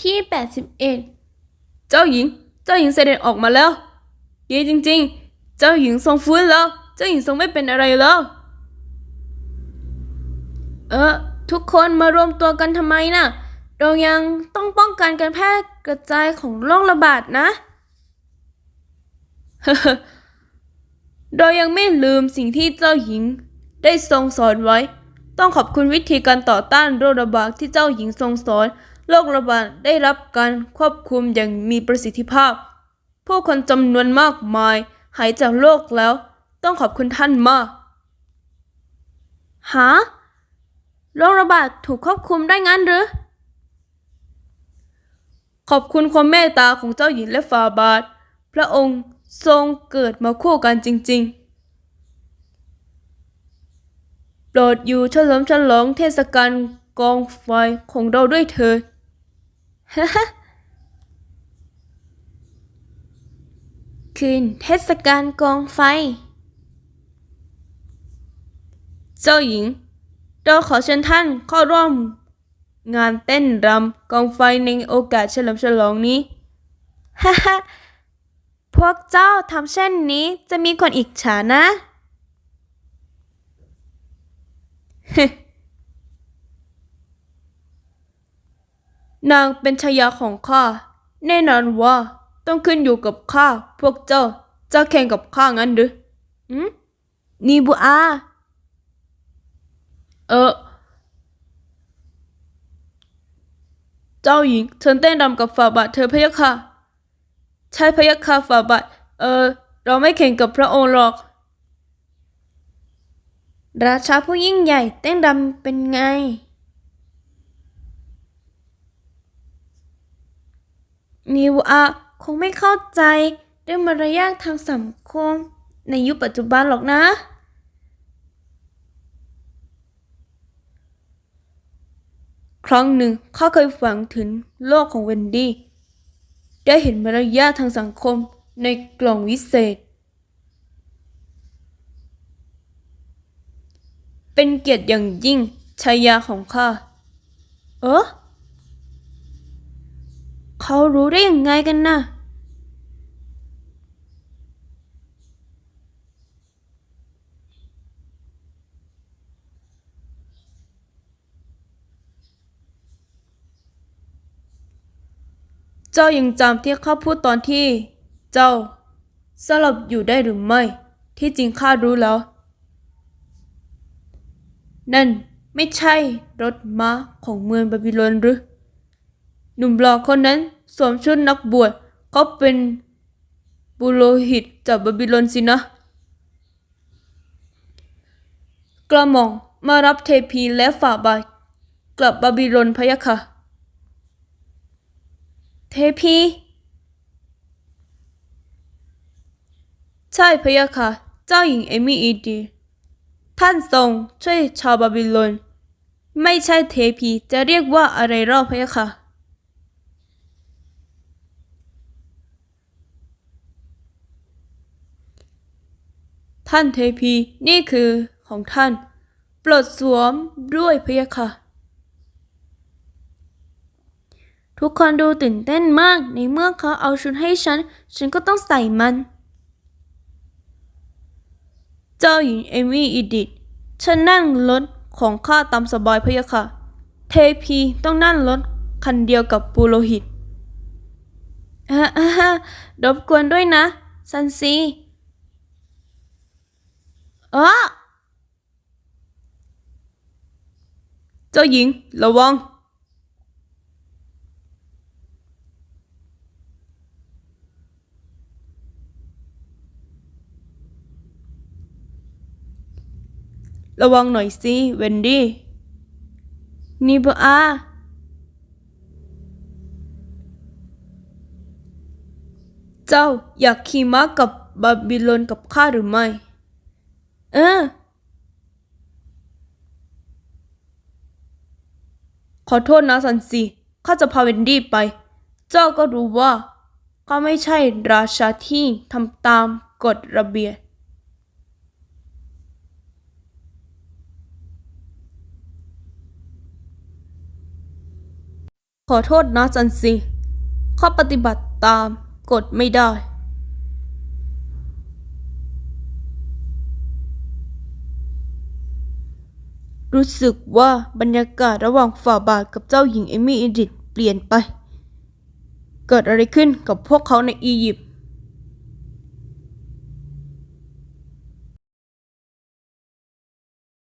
ที่ 81 เจ้าหญิง เจ้าหญิงเสด็จออกมาแล้ว ดีจริง ๆ เจ้าหญิงทรงฟื้นแล้ว เจ้าหญิงทรงไม่เป็นอะไรแล้ว เออทุกคนมารวมตัวกันทำไมน่ะ เรายังต้องป้องกันการแพร่กระจายของโรคระบาดนะ เรายังไม่ลืมสิ่งที่เจ้าหญิงได้ทรงสอนไว้ ต้องขอบคุณวิธีการต่อต้านโรคระบาดที่เจ้าหญิงทรงสอน โรคระบาดได้รับการควบคุมอย่างมีประสิทธิภาพ ผู้คนจำนวนมากมายหายจากโรคแล้ว ต้องขอบคุณท่านมากหาโรคระบาดถูกควบคุมได้งั้นหรือ ขอบคุณความเมตตาของเจ้าหญิงและฟาบาท พระองค์ทรงเกิดมาคู่กันจริง ๆ โปรดอยู่เฉลิมฉลองเทศกาลกองไฟของเราด้วยเถิด คืนเทศกาลกองไฟ เจ้าหญิง เราขอเชิญท่านเข้าร่วม งานเต้นรำกองไฟในโอกาสเฉลิมฉลองนี้ ฮ่าฮ่าพวกเจ้าทำเช่นนี้จะมีคนอิจฉานะ นางเป็นชายาของข้า แน่นอนว่าต้องขึ้นอยู่กับข้า พวกเจ้าจะแข่งกับข้างั้นหรืออืมนีบูอา เออ เจ้าหญิงเชิญเต้นรำกับฝ่าบาทเธอพะยะค่ะ ใช่พะยะค่ะฝ่าบาท เออ เราไม่แข่งกับพระองค์หรอก ราชาผู้ยิ่งใหญ่เต้นรำเป็นไง นิวอะคงไม่เข้าใจเรื่องมารยาททางสังคม ในยุคปัจจุบันหรอกนะ ครั้งหนึ่งข้าเคยฝันถึงโลกของเวนดี้ ได้เห็นมารยาททางสังคมในกล่องวิเศษ เป็นเกียรติอย่างยิ่งชายาของข้า เออ เขารู้ได้ยังไงกันนะเจ้ายังจำที่ข้าพูดตอนที่ เจ้าสลบอยู่ได้หรือไม่ ที่จริงข้ารู้แล้ว นั่นไม่ใช่รถม้าของเมืองบาบิโลนหรือ หนุ่มหล่อคนนั้นสวมชุดนักบวชเขาเป็นบุโรหิตจากบาบิโลนสินะ กระหม่อมมารับเทพีและฝ่าบาทกลับบาบิโลนพะยะค่ะ เทพี ใช่พะยะค่ะ เจ้าหญิงเอมี่อีดี ท่านทรงช่วยชาวบาบิโลน ไม่ใช่เทพีจะเรียกว่าอะไรรอบพะยะค่ะ ท่านเทพีนี่คือของท่านปรดสวมด้วยพะยะค่ะ ทุกคนดูตื่นเต้นมากในเมื่อเขาเอาชุดให้ฉัน ฉันก็ต้องใส่มัน เจ้าหญิงเอมี่อีดิทฉันนั่งรถของข้าตามสบายพะยะค่ะ เทพีต้องนั่งรถคันเดียวกับปุโรหิตอ่าอ่ารบกวนด้วยนะซันซี เออเจ้าหญิง ระวัง ระวังหน่อยสิเวนดี้นี่บอาเจ้าอยากขี่ม้ากับบาบิโลนกับข้าหรือไม่ เออ ขอโทษนะสันสีข้าจะพาเวนดี้ไป เจ้าก็รู้ว่าข้าไม่ใช่ราชาที่ทำตามกฎระเบียบขอโทษนะจันซีข้าปฏิบัติตามกฎไม่ได้ รู้สึกว่าบรรยากาศระหว่างฝ่าบาทกับเจ้าหญิงเอมี่อิดิทเปลี่ยนไป เกิดอะไรขึ้นกับพวกเขาในอียิปต์